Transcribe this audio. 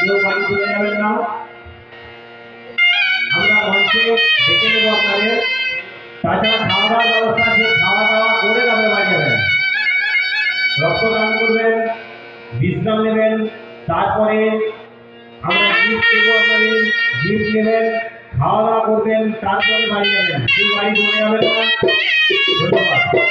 কেউ বাড়ি চলে যাবেন না। আমরা মঞ্চে ডেকে নেব আপনাদের। তাছাড়া খাওয়া দাওয়ার ব্যবস্থা আছে, খাওয়া দাওয়া করে তবে বাড়ি রক্তদান করবেন, বিশ্রাম নেবেন, তারপরে আমরা গিফট দেবো আপনাদের গিফট নেবেন, খাওয়া দাওয়া করবেন, তারপরে বাড়ি যাবেন। কেউ বাড়ি চলে যাবেন না। ধন্যবাদ।